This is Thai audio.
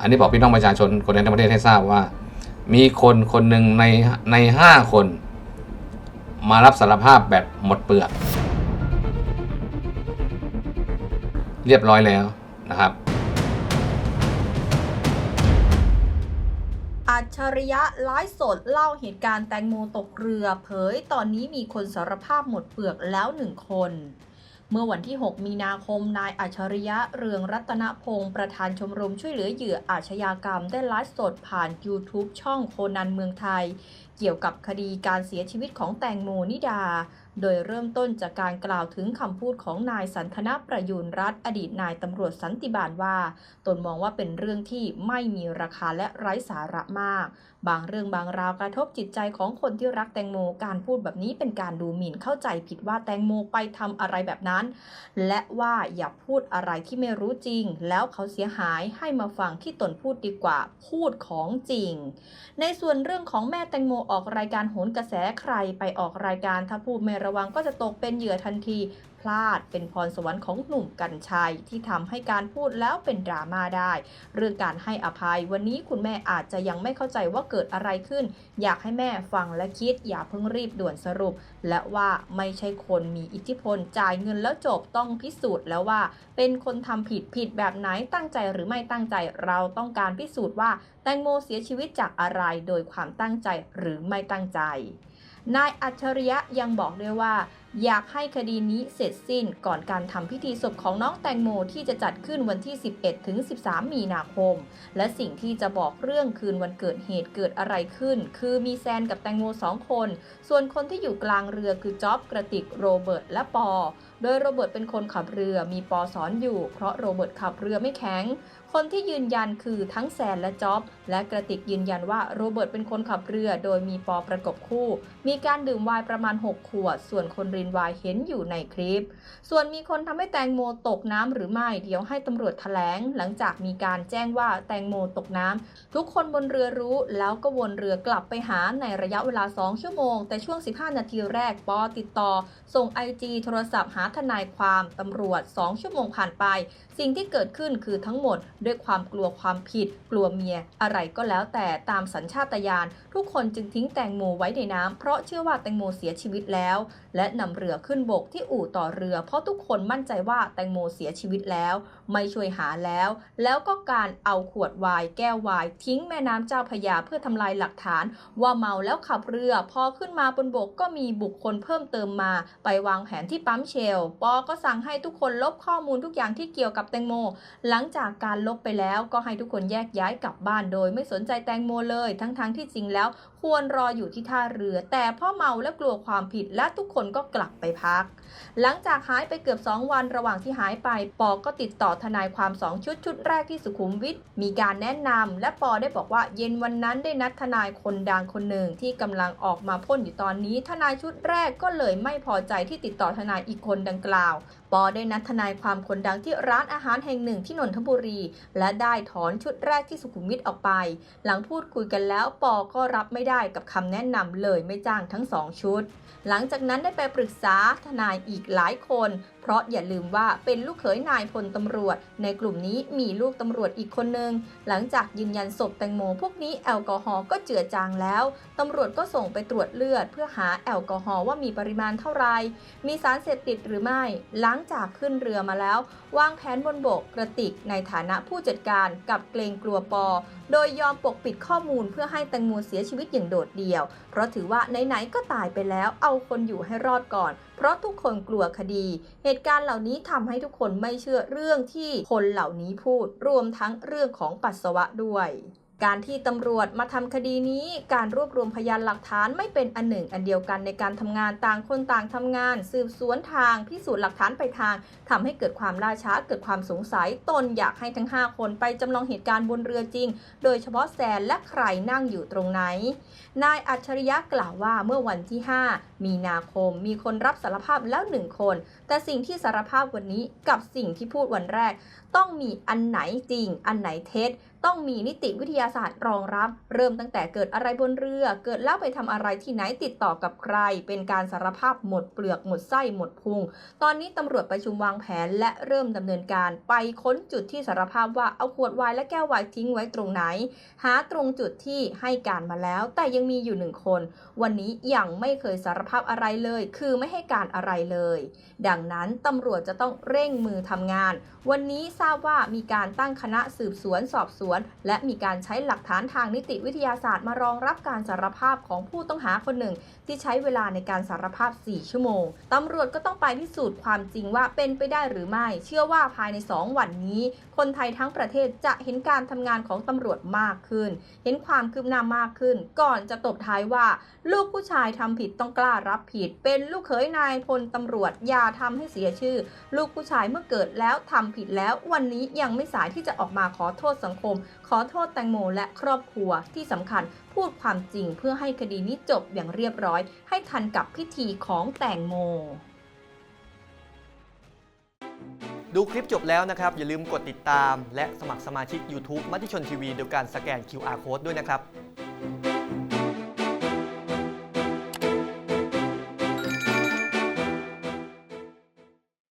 อันนี้บอกพี่น้องประชาชนคนในทั้งประเทศให้ทราบว่า มีคนคนหนึ่งในในห้าคน มารับสารภาพแบบหมดเปลือก เรียบร้อยแล้วนะครับอัจฉริยะไลฟ์สดเล่าเหตุการณ์แตงโมตกเรือ เผยตอนนี้มีคนสารภาพหมดเปลือกแล้วหนึ่งคน เมื่อวันที่ 6 มีนาคม นายอัจฉริยะเรืองรัตนพงศ์ประธานชมรมช่วยเหลือเหยื่ออาชญากรรมได้ไลฟ์สดผ่าน YouTube ช่องโคนันเมืองไทย เกี่ยวกับคดีการเสียชีวิตของแตงโมนิดา โดยเริ่มต้นจากการกล่าวถึงคำพูดของนายสันทนประยูรรัฐอดีตนายตำรวจสันติบาลว่า ตนมองว่าเป็นเรื่องที่ไม่มีราคาและไร้สาระมาก บางเรื่องบางราวกระทบจิตใจของคนที่รักแตงโมการพูดแบบนี้เป็นการดูหมิ่นเข้าใจผิดว่าแตงโมไปทำอะไรแบบนั้น และว่าอย่าพูดอะไรที่ไม่รู้จริง แล้วเขาเสียหายให้มาฟังที่ตนพูดดีกว่าพูดของจริง ในส่วนเรื่องของแม่แตงโมออกรายการโหนกระแสใครไปออกรายการถ้าพูดไม่ระวังก็จะตกเป็นเหยื่อทันที พลาด เป็นพรสวรรค์ของหนุ่มกัญชัยที่ทำให้การพูดแล้วเป็นดราม่าได้ เรื่องการให้อภัยวันนี้คุณแม่อาจจะยังไม่เข้าใจว่าเกิดอะไรขึ้น อยากให้แม่ฟังและคิดอย่าเพิ่งรีบด่วนสรุป และว่าไม่ใช่คนมีอิทธิพลจ่ายเงินแล้วจบต้องพิสูจน์แล้วว่า เป็นคนทำผิดผิดแบบไหนตั้งใจหรือไม่ตั้งใจเราต้องการพิสูจน์ว่า แตงโมเสียชีวิตจากอะไรโดยความตั้งใจหรือไม่ตั้งใจนายอัจฉริยะยังบอกด้วยว่าอยากให้คดีนี้เสร็จสิ้นก่อนการทำพิธีศพของน้องแตงโมที่จะจัดขึ้นวันที่ 11 ถึง 13 มีนาคม และสิ่งที่จะบอกเรื่องคืนวันเกิดเหตุเกิดอะไรขึ้น คือมีแซนกับแตงโมสองคน ส่วนคนที่อยู่กลางเรือคือจ๊อบกระติกโรเบิร์ตและปอ โดยโรเบิร์ตเป็นคนขับเรือมีปอสอนอยู่ เพราะโรเบิร์ตขับเรือไม่แข็ง คนที่ยืนยันคือทั้งแซนและจ๊อบและกระติกยืนยันว่าโรเบิร์ตเป็นคนขับเรือ โดยมีปอประกบคู่ มีการดื่มไวน์ประมาณ 6 ขวด ส่วนคนรินไวน์เห็นอยู่ในคลิป ส่วนมีคนทำให้แตงโมตกน้ำหรือไม่ เดี๋ยวให้ตำรวจแถลง หลังจากมีการแจ้งว่าแตงโมตกน้ำทุกคนบนเรือรู้ แล้วก็วนเรือกลับไปหาในระยะเวลา 2 ชั่วโมง แต่ช่วง 15 นาทีแรกปอติดต่อ ส่ง IG โทรศัพท์หาทนายความตำรวจ 2 ชั่วโมงผ่านไป สิ่งที่เกิดขึ้นคือทั้งหมด ด้วยความกลัวความผิด กลัวเมีย อะไรก็แล้วแต่ตามสัญชาตญาณทุกคนจึงทิ้งแตงโมไว้ในน้ำเพราะเชื่อว่าแตงโมเสียชีวิตแล้ว และนำเรือขึ้นบกที่อู่ต่อเรือ เพราะทุกคนมั่นใจว่าแตงโมเสียชีวิตแล้ว ไม่ช่วยหาแล้ว แล้วก็การเอาขวดวน์แก้ววน์ทิ้งแม่น้ำเจ้าพยาเพื่อทำลายหลักฐาน ว่าเมาแล้วขับเรือ พอขึ้นมาบนบกก็มีบุคคลเพิ่มเติมมา ไปวางแผนที่ปั๊มเชล ปอก็สั่งให้ทุกคนลบข้อมูลทุกอย่างที่เกี่ยวกับแตงโม หลังจากการลบไปแล้วก็ให้ทุกคนแยกย้ายกลับบ้านโดย ไม่สนใจแตงโมเลย ทั้งๆที่จริงแล้ว ควรรออยู่ที่ท่าเรือ แต่พ่อเมาและกลัวความผิดและทุกคนก็กลับไปพัก หลังจากหายไปเกือบ 2 วันระหว่างที่หายไป ปอก็ติดต่อทนายความ2ชุดชุดแรกที่สุขุมวิทมีการแนะนำและปอได้บอกว่าเย็นวันนั้นได้นัดทนายคนดังคนหนึ่งที่กำลังออกมาพ่นอยู่ตอนนี้ ทนายชุดแรกก็เลยไม่พอใจที่ติดต่อทนายอีกคนดังกล่าว ปอได้นัดทนายความคนดังที่ร้านอาหารแห่งหนึ่งที่นนทบุรี และได้ถอนชุดแรกที่สุขุมวิทออกไป หลังพูดคุยกันแล้วปอก็รับไม่ได้ได้กับคำแนะนำเลยไม่จ้างทั้งสองชุด หลังจากนั้นได้ไปปรึกษาทนายอีกหลายคนเพราะอย่าลืมว่าเป็นลูกเขยนายพลตำรวจ ในกลุ่มนี้มีลูกตำรวจอีกคนหนึ่งหลังจากยืนยันศพแตงโมพวกนี้แอลกอฮอล์ก็เจือจางแล้วตำรวจก็ส่งไปตรวจเลือด เพื่อหาแอลกอฮอล์ว่ามีปริมาณเท่าไหร่มีสารเสพติดหรือไม่ หลังจากขึ้นเรือมาแล้ว วางแผนบนบกกระติกในฐานะผู้จัดการกับเกรงกลัวปอ โดยยอมปกปิดข้อมูลเพื่อให้แตงโมเสียชีวิตอย่างโดดเดี่ยว เพราะถือว่าไหนๆก็ตายไปแล้ว เอาคนอยู่ให้รอดก่อน เพราะทุกคนกลัวคดี เหตุการณ์เหล่านี้ทำให้ทุกคนไม่เชื่อเรื่องที่คนเหล่านี้พูด รวมทั้งเรื่องของปัสสาวะด้วยการที่ตำรวจมาทำคดีนี้ การรวบรวมพยานหลักฐานไม่เป็นอันหนึ่งอันเดียวกันในการทำงานต่างคนต่างทำงาน สืบสวนทางพิสูจน์หลักฐานไปทางทำให้เกิดความล่าช้าเกิดความสงสัยตนอยากให้ทั้ง 5 คนไปจำลองเหตุการณ์บนเรือจริง โดยเฉพาะแซนและใครนั่งอยู่ตรงไหน นายอัจฉริยะกล่าวว่าเมื่อวันที่ 5 มีนาคม มีคนรับสารภาพแล้วหนึ่งคน แต่สิ่งที่สารภาพวันนี้กับสิ่งที่พูดวันแรก ต้องมีอันไหนจริง อันไหนเท็จ ต้องมีนิติวิทยาศาสตร์รองรับ เริ่มตั้งแต่เกิดอะไรบนเรือ เกิดแล้วไปทำอะไรที่ไหนติดต่อกับใคร เป็นการสารภาพหมดเปลือกหมดไส้หมดพุง ตอนนี้ตำรวจประชุมวางแผนและเริ่มดำเนินการไปค้นจุดที่สารภาพว่าเอาขวดไวน์และแก้วไวน์ทิ้งไว้ตรงไหน หาตรงจุดที่ให้การมาแล้ว แต่ยังมีอยู่หนึ่งคน วันนี้ยังไม่เคยสารภาพอะไรเลย คือไม่ให้การอะไรเลย ดังนั้นตำรวจจะต้องเร่งมือทำงาน วันนี้ทราบว่ามีการตั้งคณะสืบสวนสอบสวน และมีการใช้หลักฐานทางนิติวิทยาศาสตร์มารองรับการสารภาพของผู้ต้องหาคนหนึ่ง ที่ใช้เวลาในการสารภาพ 4 ชั่วโมงตำรวจก็ต้องไปพิสูจน์ความจริงว่าเป็นไปได้หรือไม่ เชื่อว่าภายใน 2 วันนี้ คนไทยทั้งประเทศจะเห็นการทำงานของตำรวจมากขึ้น เห็นความคืบหน้ามากขึ้น ก่อนจะตบท้ายว่า ลูกผู้ชายทำผิดต้องกล้ารับผิด เป็นลูกเขยนายพลตำรวจอย่าทำให้เสียชื่อ ลูกผู้ชายเมื่อเกิดแล้วทำผิดแล้ว วันนี้ยังไม่สายที่จะออกมาขอโทษสังคม ขอโทษแตงโมและครอบครัวที่สำคัญพูดความจริงเพื่อให้คดีนี้จบอย่างเรียบร้อย ให้ทันกับพิธีของแตงโมดูคลิปจบแล้วนะครับ อย่าลืมกดติดตาม และสมัครสมาชิก YouTube มติชนทีวีโดยการสแกน QR Code ด้วยนะครับ